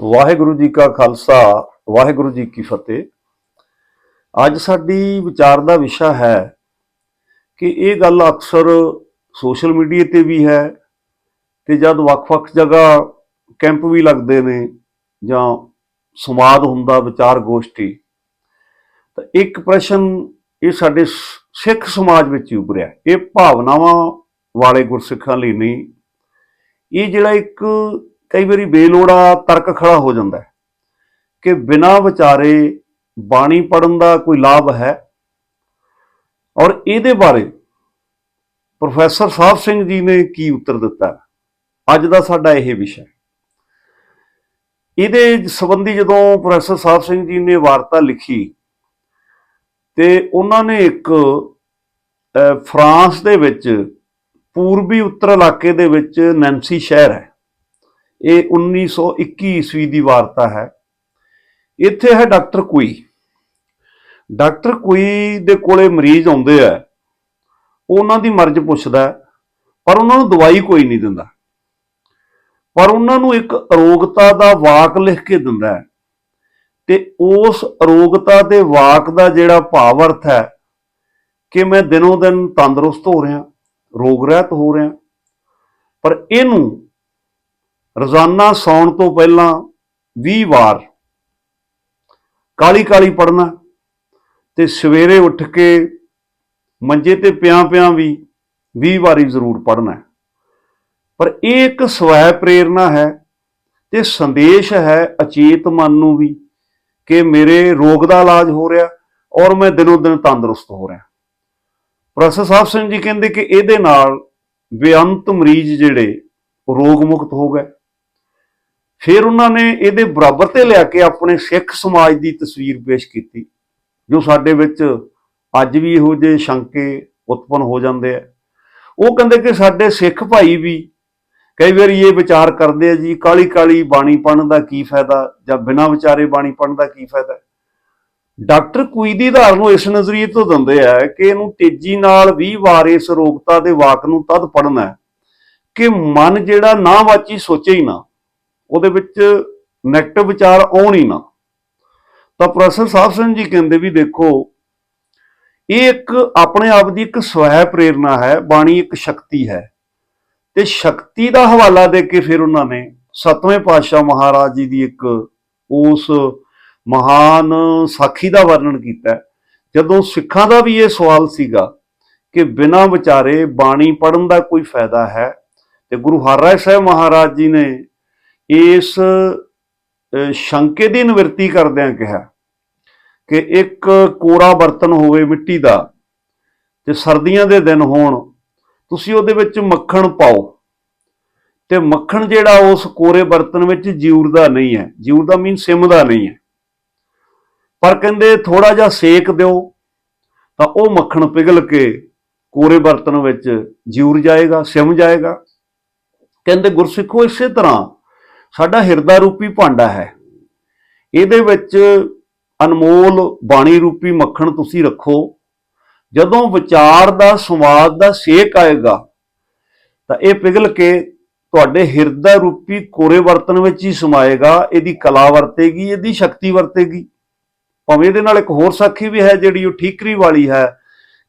ਵਾਹਿਗੁਰੂ ਜੀ ਕਾ ਖਾਲਸਾ, ਵਾਹਿਗੁਰੂ ਜੀ ਕੀ ਫਤਿਹ। ਅੱਜ ਸਾਡੀ ਵਿਚਾਰ ਦਾ ਵਿਸ਼ਾ ਹੈ ਕਿ ਇਹ ਗੱਲ ਅਕਸਰ ਸੋਸ਼ਲ ਮੀਡੀਆ ਤੇ ਵੀ ਹੈ ਤੇ ਜਦ ਵੱਖ-ਵੱਖ ਜਗ੍ਹਾ ਕੈਂਪ ਵੀ ਲੱਗਦੇ ਨੇ ਜਾਂ ਸੰਵਾਦ ਹੁੰਦਾ ਵਿਚਾਰ ਗੋਸ਼ਟੀ, ਤਾਂ ਇੱਕ ਪ੍ਰਸ਼ਨ ਇਹ ਸਾਡੇ ਸਿੱਖ ਸਮਾਜ ਵਿੱਚ ਹੀ ਉਭਰਿਆ। ਇਹ ਭਾਵਨਾਵਾਂ ਵਾਲੇ ਗੁਰਸਿੱਖਾਂ ਲਈ ਨਹੀਂ। ਇਹ ਜਿਹੜਾ ਇੱਕ ਕਈ ਵਾਰੀ ਬੇਲੋੜਾ ਤਰਕ ਖੜਾ ਹੋ ਜਾਂਦਾ ਹੈ ਕਿ ਬਿਨਾਂ ਵਿਚਾਰੇ ਬਾਣੀ ਪੜਨ ਦਾ ਕੋਈ ਲਾਭ ਹੈ। ਔਰ ਇਹਦੇ ਬਾਰੇ ਪ੍ਰੋਫੈਸਰ ਸਾਹਿਬ ਸਿੰਘ ਜੀ ਨੇ ਕੀ ਉੱਤਰ ਦਿੱਤਾ? ਅੱਜ ਦਾ ਸਾਡਾ ਇਹ ਵਿਸ਼ਾ ਇਹਦੇ ਸੰਬੰਧੀ ਜਦੋਂ ਪ੍ਰੋਫੈਸਰ ਸਾਹਿਬ ਸਿੰਘ ਜੀ ਨੇ ਵਾਰਤਾ ਲਿਖੀ ਤੇ ਉਹਨਾਂ ਨੇ ਇੱਕ ਫਰਾਂਸ ਦੇ ਵਿੱਚ ਪੂਰਬੀ ਉੱਤਰ ਇਲਾਕੇ ਦੇ ਵਿੱਚ ਨੈਂਸੀ ਸ਼ਹਿਰ ਹੈ। ਇਹ 1921 ਈਸਵੀ ਦੀ ਵਾਰਤਾ ਹੈ। ਇੱਥੇ ਹੈ ਡਾਕਟਰ ਕੁਈ। ਡਾਕਟਰ ਕੁਈ ਦੇ ਕੋਲੇ ਮਰੀਜ਼ ਆਉਂਦੇ ਆ। ਉਹ ਉਹਨਾਂ ਦੀ ਮਰਜ਼ ਪੁੱਛਦਾ ਪਰ ਉਹਨਾਂ ਨੂੰ ਦਵਾਈ ਕੋਈ ਨਹੀਂ ਦਿੰਦਾ। ਪਰ ਉਹਨਾਂ ਨੂੰ ਇੱਕ ਅਰੋਗਤਾ ਦਾ ਵਾਕ ਲਿਖ ਕੇ ਦਿੰਦਾ ਹੈ ਤੇ ਉਸ ਅਰੋਗਤਾ ਦੇ ਵਾਕ ਦਾ ਜਿਹੜਾ ਭਾਵ ਅਰਥ ਹੈ ਕਿ ਮੈਂ ਦਿਨੋਂ ਦਿਨ ਤੰਦਰੁਸਤ ਹੋ ਰਿਹਾ ਰੋਗ ਰਹਿਤ ਹੋ ਰਿਹਾ। ਪਰ ਇਹਨੂੰ ਰੋਜ਼ਾਨਾ ਸੌਣ ਤੋਂ ਪਹਿਲਾਂ 20 ਵਾਰ ਕਾਲੀ ਕਾਲੀ ਪੜਨਾ ਤੇ ਸਵੇਰੇ ਉੱਠ ਕੇ ਮੰਜੇ ਤੇ ਪਿਆਂ ਪਿਆਂ ਵੀ 20 ਵਾਰੀ ਜ਼ਰੂਰ ਪੜਨਾ ਹੈ। ਪਰ ਇਹ ਇੱਕ ਸਵੈ ਪ੍ਰੇਰਣਾ ਹੈ ਤੇ ਸੰਦੇਸ਼ ਹੈ ਅਚੇਤ ਮਨ ਨੂੰ ਵੀ ਕਿ ਮੇਰੇ ਰੋਗ ਦਾ ਇਲਾਜ ਹੋ ਰਿਹਾ ਔਰ ਮੈਂ ਦਿਨੋਂ ਦਿਨ ਤੰਦਰੁਸਤ ਹੋ ਰਿਹਾ। ਪ੍ਰੋਫੈਸਰ ਸਾਹਿਬ ਸਿੰਘ ਜੀ ਕਹਿੰਦੇ ਕਿ ਇਹਦੇ ਨਾਲ ਬੇਅੰਤ ਮਰੀਜ਼ ਜਿਹੜੇ ਉਹ ਰੋਗ ਮੁਕਤ ਹੋ ਗਏ। ਫਿਰ ਉਹਨਾਂ ਨੇ ਇਹਦੇ ਬਰਾਬਰ ਤੇ ਲਿਆ ਕੇ ਆਪਣੇ ਸਿੱਖ ਸਮਾਜ ਦੀ ਤਸਵੀਰ ਪੇਸ਼ ਕੀਤੀ, ਜੋ ਸਾਡੇ ਵਿੱਚ ਅੱਜ ਵੀ ਇਹੋ ਜਿਹੇ ਸ਼ੰਕੇ ਉਤਪਨ ਹੋ ਜਾਂਦੇ ਆ। ਉਹ ਕਹਿੰਦੇ ਕਿ ਸਾਡੇ ਸਿੱਖ ਭਾਈ ਵੀ ਕਈ ਵਾਰੀ ਇਹ ਵਿਚਾਰ ਕਰਦੇ ਆ ਜੀ, ਕਾਲੀ ਕਾਲੀ ਬਾਣੀ ਪੜਨ ਦਾ ਕੀ ਫਾਇਦਾ ਜਾਂ ਬਿਨਾਂ ਵਿਚਾਰੇ ਬਾਣੀ ਪੜਨ ਦਾ ਕੀ ਫਾਇਦਾ? ਡਾਕਟਰ ਕੁਈ ਦੀ ਧਾਰ ਨੂੰ ਇਸ ਨਜ਼ਰੀਏ ਤੋਂ ਦਿੰਦੇ ਆ ਕਿ ਇਹਨੂੰ ਤੇਜ਼ੀ ਨਾਲ 20 ਵਾਰ ਇਸ ਰੋਗਤਾ ਦੇ ਵਾਕ ਨੂੰ ਤਦ ਪੜਨਾ ਕਿ ਮਨ ਜਿਹੜਾ ਨਾ ਵਾਚੀ ਸੋਚੇ ਹੀ ਨਾ। ਉਹਦੇ ਵਿੱਚ ਨੈਗੇਟਿਵ ਵਿਚਾਰ ਆਉਣ ਹੀ ਨਾ। ਤਾਂ ਪ੍ਰੋਫੈਸਰ ਸਾਹਿਬ ਸਿੰਘ ਜੀ ਕਹਿੰਦੇ ਵੀ ਦੇਖੋ, ਇਹ ਇੱਕ ਆਪਣੇ ਆਪ ਦੀ ਇੱਕ ਸਵੈ ਪ੍ਰੇਰਣਾ ਹੈ, ਬਾਣੀ ਇੱਕ ਸ਼ਕਤੀ ਹੈ। ਤੇ ਸ਼ਕਤੀ ਦਾ ਹਵਾਲਾ ਦੇ ਕੇ ਫਿਰ ਉਹਨਾਂ ਨੇ ਸਤਵੇਂ ਪਾਤਸ਼ਾਹ ਮਹਾਰਾਜ ਜੀ ਦੀ ਇੱਕ ਉਸ ਮਹਾਨ ਸਾਖੀ ਦਾ ਵਰਣਨ ਕੀਤਾ। ਜਦੋਂ ਸਿੱਖਾਂ ਦਾ ਵੀ ਇਹ ਸਵਾਲ ਸੀਗਾ ਕਿ ਬਿਨਾਂ ਵਿਚਾਰੇ ਬਾਣੀ ਪੜਨ ਦਾ ਕੋਈ ਫਾਇਦਾ ਹੈ, ਤੇ ਗੁਰੂ ਹਰਿਰਾਏ ਸਾਹਿਬ ਮਹਾਰਾਜ ਜੀ ਨੇ ਇਸ ਸ਼ੰਕੇ ਦੀ ਨਿਵਰਤੀ ਕਰਦਿਆਂ ਕਿਹਾ ਕਿ ਇੱਕ ਕੋਰਾ ਬਰਤਨ ਹੋਵੇ ਮਿੱਟੀ ਦਾ ਤੇ ਸਰਦੀਆਂ ਦੇ ਦਿਨ ਹੋਣ, ਤੁਸੀਂ ਉਹਦੇ ਵਿੱਚ ਮੱਖਣ ਪਾਓ। ਤੇ ਮੱਖਣ ਜਿਹੜਾ ਉਸ ਕੋਰੇ ਬਰਤਨ ਵਿੱਚ ਜਿਉਰਦਾ ਨਹੀਂ ਹੈ। ਜਿਉਰਦਾ ਮੀਨ ਸਿਮਦਾ ਨਹੀਂ ਹੈ। ਪਰ ਕਹਿੰਦੇ ਥੋੜਾ ਜਿਹਾ ਸੇਕ ਦਿਓ, ਤਾਂ ਉਹ ਮੱਖਣ ਪਿਘਲ ਕੇ ਕੋਰੇ ਬਰਤਨ ਵਿੱਚ ਜਿਉਰ ਜਾਏਗਾ, ਸਿਮ ਜਾਏਗਾ। ਕਹਿੰਦੇ ਗੁਰਸਿੱਖੋ ਇਸੇ ਤਰ੍ਹਾਂ ਸਾਡਾ ਹਿਰਦਾ ਰੂਪੀ ਭਾਂਡਾ ਹੈ। ਇਹਦੇ ਵਿੱਚ ਅਨਮੋਲ ਬਾਣੀ ਰੂਪੀ ਮੱਖਣ ਤੁਸੀਂ ਰੱਖੋ। ਜਦੋਂ ਵਿਚਾਰ ਦਾ, ਸੰਵਾਦ ਦਾ ਸੇਕ ਆਏਗਾ, ਤਾਂ ਇਹ ਪਿਘਲ ਕੇ ਤੁਹਾਡੇ ਹਿਰਦਾ ਰੂਪੀ ਕੋਰੇ ਬਰਤਨ ਵਿੱਚ ਹੀ ਸਮਾਏਗਾ। ਇਹਦੀ ਕਲਾ ਵਰਤੇਗੀ, ਇਹਦੀ ਸ਼ਕਤੀ ਵਰਤੇਗੀ। ਭਾਵੇਂ ਇਹਦੇ ਨਾਲ ਇੱਕ ਹੋਰ ਸਾਖੀ ਵੀ ਹੈ, ਜਿਹੜੀ ਉਹ ਠੀਕਰੀ ਵਾਲੀ ਹੈ,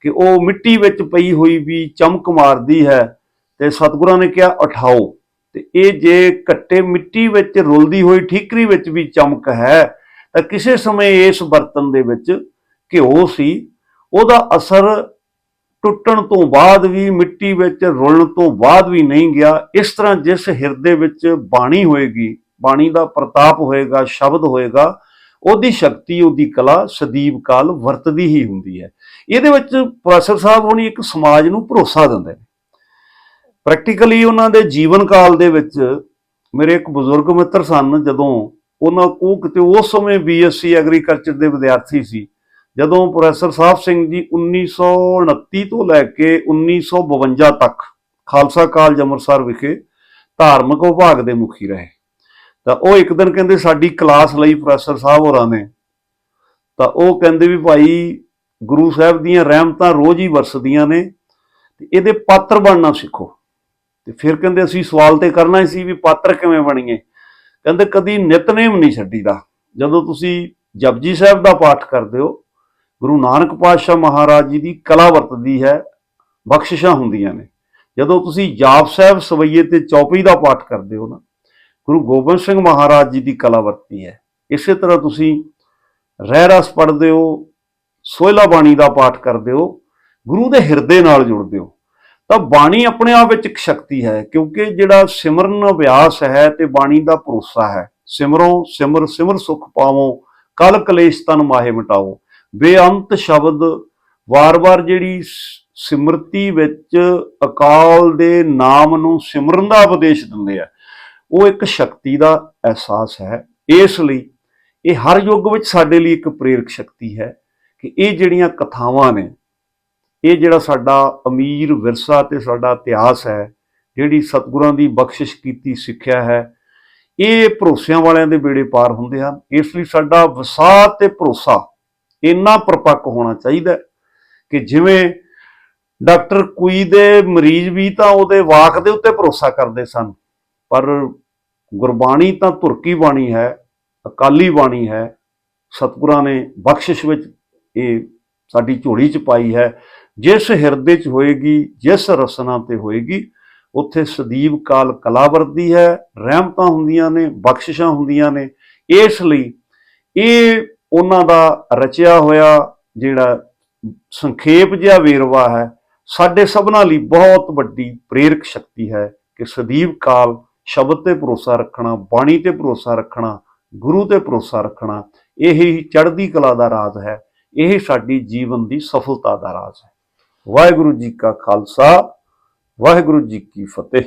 ਕਿ ਉਹ ਮਿੱਟੀ ਵਿੱਚ ਪਈ ਹੋਈ ਵੀ ਚਮਕ ਮਾਰਦੀ ਹੈ, ਤੇ ਸਤਿਗੁਰਾਂ ਨੇ ਕਿਹਾ, ਉਠਾਓ। ਤੇ ਇਹ ਜੇ ਕੱਟੇ ਮਿੱਟੀ ਵਿੱਚ ਰੁਲਦੀ ਹੋਈ ਠੀਕਰੀ ਵਿੱਚ ਵੀ ਚਮਕ ਹੈ, ਤਾਂ ਕਿਸੇ ਸਮੇਂ ਇਸ ਬਰਤਨ ਦੇ ਵਿੱਚ ਘਿਓ ਸੀ। ਉਹਦਾ ਅਸਰ ਟੁੱਟਣ ਤੋਂ ਬਾਅਦ ਵੀ, ਮਿੱਟੀ ਵਿੱਚ ਰੁਲਣ ਤੋਂ ਬਾਅਦ ਵੀ ਨਹੀਂ ਗਿਆ। ਇਸ ਤਰ੍ਹਾਂ ਜਿਸ ਹਿਰਦੇ ਵਿੱਚ ਬਾਣੀ ਹੋਏਗੀ, ਬਾਣੀ ਦਾ ਪ੍ਰਤਾਪ ਹੋਏਗਾ, ਸ਼ਬਦ ਹੋਏਗਾ, ਉਹਦੀ ਸ਼ਕਤੀ, ਉਹਦੀ ਕਲਾ ਸਦੀਵ ਕਾਲ ਵਰਤਦੀ ਹੀ ਹੁੰਦੀ ਹੈ। ਇਹਦੇ ਵਿੱਚ ਪ੍ਰੋਫੈਸਰ ਸਾਹਿਬ ਹੁਣੀ ਇੱਕ ਸਮਾਜ ਨੂੰ ਭਰੋਸਾ ਦਿੰਦੇ ਨੇ। ਪ੍ਰੈਕਟੀਕਲੀ ਉਹਨਾਂ ਦੇ ਜੀਵਨ ਕਾਲ ਦੇ ਵਿੱਚ ਮੇਰੇ ਇੱਕ ਬਜ਼ੁਰਗ ਮਿੱਤਰ ਸਨ, ਜਦੋਂ ਉਹਨਾਂ ਉਹ ਕਿਤੇ ਉਸ ਸਮੇਂ ਬੀਐਸਸੀ ਐਗਰੀਕਲਚਰ ਦੇ ਵਿਦਿਆਰਥੀ ਸੀ। ਜਦੋਂ ਪ੍ਰੋਫੈਸਰ ਸਾਹਿਬ ਸਿੰਘ ਜੀ 1929 ਤੋਂ ਲੈ ਕੇ 1952 ਤੱਕ ਖਾਲਸਾ ਕਾਲਜ ਅੰਮ੍ਰਿਤਸਰ ਵਿਖੇ ਧਾਰਮਿਕ ਵਿਭਾਗ ਦੇ ਮੁਖੀ ਰਹੇ। ਤਾਂ ਉਹ ਇੱਕ ਦਿਨ ਕਹਿੰਦੇ ਸਾਡੀ ਕਲਾਸ ਲਈ ਪ੍ਰੋਫੈਸਰ ਸਾਹਿਬ ਹੋਰਾਂ ਨੇ, ਤਾਂ ਉਹ ਕਹਿੰਦੇ ਵੀ ਭਾਈ ਗੁਰੂ ਸਾਹਿਬ ਦੀਆਂ ਰਹਿਮਤਾਂ ਰੋਜ਼ ਹੀ ਵਰਸਦੀਆਂ ਨੇ, ਤੇ ਇਹਦੇ ਪਾਤਰ ਬਣਨਾ ਸਿੱਖੋ। ਤੇ ਫਿਰ ਕਹਿੰਦੇ ਅਸੀਂ ਸਵਾਲ ਤੇ ਕਰਨਾ ਹੀ ਸੀ ਵੀ ਪਾਤਰ ਕਿਵੇਂ ਬਣੀਏ। ਕਹਿੰਦੇ ਕਦੀ ਨਿਤਨੇਮ ਨਹੀਂ ਛੱਡੀਦਾ। ਜਦੋਂ ਤੁਸੀਂ ਜਪਜੀ ਸਾਹਿਬ ਦਾ ਪਾਠ ਕਰਦੇ ਹੋ, ਗੁਰੂ ਨਾਨਕ ਪਾਤਸ਼ਾਹ ਮਹਾਰਾਜ ਜੀ ਦੀ ਕਲਾ ਵਰਤਦੀ ਹੈ, ਬਖਸ਼ਿਸ਼ਾਂ ਹੁੰਦੀਆਂ ਨੇ। ਜਦੋਂ ਤੁਸੀਂ ਜਾਪ ਸਾਹਿਬ ਸਵਈਏ ਤੇ ਚੌਪਈ ਦਾ ਪਾਠ ਕਰਦੇ ਹੋ ਨਾ, ਗੁਰੂ ਗੋਬਿੰਦ ਸਿੰਘ ਮਹਾਰਾਜ ਜੀ ਦੀ ਕਲਾ ਵਰਤੀ ਹੈ। ਇਸੇ ਤਰ੍ਹਾਂ ਤੁਸੀਂ ਰਹਿ ਰਸ ਪੜ੍ਹਦੇ ਹੋ ਸੋਹਿਲਾ ਬਾਣੀ ਦਾ ਪਾਠ ਕਰਦੇ ਹੋ, ਗੁਰੂ ਦੇ ਹਿਰਦੇ ਨਾਲ ਜੁੜਦੇ ਹੋ। ਤਾਂ ਬਾਣੀ ਆਪਣੇ ਆਪ ਵਿੱਚ ਇੱਕ ਸ਼ਕਤੀ ਹੈ, ਕਿਉਂਕਿ ਜਿਹੜਾ ਸਿਮਰਨ ਅਭਿਆਸ ਹੈ ਤੇ ਬਾਣੀ ਦਾ ਭਰੋਸਾ ਹੈ। ਸਿਮਰੋ, ਸਿਮਰ ਸਿਮਰ ਸੁਖ ਪਾਵੋ, ਕਲ ਕਲੇਸ਼ ਤਨ ਮਾਹੇ ਮਿਟਾਓ। ਬੇਅੰਤ ਸ਼ਬਦ ਵਾਰ-ਵਾਰ ਜਿਹੜੀ ਸਿਮਰਤੀ ਵਿੱਚ ਅਕਾਲ ਦੇ ਨਾਮ ਨੂੰ ਸਿਮਰਨ ਦਾ ਉਪਦੇਸ਼ ਦਿੰਦੇ ਆ। ਉਹ ਇੱਕ ਸ਼ਕਤੀ ਦਾ ਅਹਿਸਾਸ ਹੈ। ਇਸ ਲਈ ਇਹ ਹਰ ਯੁੱਗ ਵਿੱਚ ਸਾਡੇ ਲਈ ਇੱਕ ਪ੍ਰੇਰਕ ਸ਼ਕਤੀ ਹੈ ਕਿ ਇਹ ਜਿਹੜੀਆਂ ਕਥਾਵਾਂ ਨੇ ਇਹ ਜਿਹੜਾ ਸਾਡਾ ਅਮੀਰ ਵਿਰਸਾ ਤੇ ਸਾਡਾ ਇਤਿਹਾਸ ਹੈ, ਜਿਹੜੀ ਸਤਿਗੁਰਾਂ ਦੀ ਬਖਸ਼ਿਸ਼ ਕੀਤੀ, ਸਿੱਖਿਆ ਹੈ, ਇਹ ਭਰੋਸਿਆਂ ਵਾਲਿਆਂ ਦੇ ਬੇੜੇ ਪਾਰ ਹੁੰਦੇ ਹਨ। ਇਸ ਲਈ ਸਾਡਾ ਵਿਸਾਹ ਤੇ ਭਰੋਸਾ ਇੰਨਾ ਪਰਪੱਕ ਹੋਣਾ ਚਾਹੀਦਾ ਕਿ ਜਿਵੇਂ ਡਾਕਟਰ ਕੁਈ ਦੇ ਮਰੀਜ਼ ਵੀ ਤਾਂ ਉਹਦੇ ਵਾਕ ਦੇ ਉੱਤੇ ਭਰੋਸਾ ਕਰਦੇ ਸਨ, ਪਰ ਗੁਰਬਾਣੀ ਤਾਂ ਤੁਰਕੀ ਬਾਣੀ ਹੈ, ਅਕਾਲੀ ਬਾਣੀ ਹੈ, ਸਤਿਗੁਰਾਂ ਨੇ ਬਖਸ਼ਿਸ਼ ਵਿੱਚ ਇਹ ਸਾਡੀ ਝੋਲੀ 'ਚ ਪਾਈ ਹੈ, ਜਿਸ ਹਿਰਦੇ 'ਚ ਹੋਏਗੀ, ਜਿਸ ਰਸਨਾ ਤੇ ਹੋਏਗੀ, ਉੱਥੇ ਸਦੀਵ ਕਾਲ ਕਲਾ ਵਰਦੀ ਹੈ, ਰਹਿਮਤਾਂ ਹੁੰਦੀਆਂ ਨੇ, ਬਖਸ਼ਿਸ਼ਾਂ ਹੁੰਦੀਆਂ ਨੇ। ਇਸ ਲਈ ਇਹ ਉਹਨਾਂ ਦਾ ਰਚਿਆ ਹੋਇਆ ਜਿਹੜਾ ਸੰਖੇਪ ਜਿਹਾ ਵੇਰਵਾ ਹੈ, ਸਾਡੇ ਸਭਨਾਂ ਲਈ ਬਹੁਤ ਵੱਡੀ ਪ੍ਰੇਰਕ ਸ਼ਕਤੀ ਹੈ ਕਿ ਸਦੀਵ ਕਾਲ ਸ਼ਬਦ ਤੇ ਭਰੋਸਾ ਰੱਖਣਾ, ਬਾਣੀ ਤੇ ਭਰੋਸਾ ਰੱਖਣਾ, ਗੁਰੂ ਤੇ ਭਰੋਸਾ ਰੱਖਣਾ, ਇਹ ਹੀ ਚੜ੍ਹਦੀ ਕਲਾ ਦਾ ਰਾਜ਼ ਹੈ। ਇਹ ਸਾਡੀ ਜੀਵਨ ਦੀ ਸਫਲਤਾ ਦਾ ਰਾਜ਼ ਹੈ। ਵਾਹਿਗੁਰੂ ਜੀ ਕਾ ਖਾਲਸਾ, ਵਾਹਿਗੁਰੂ ਜੀ ਕੀ ਫਤਿਹ।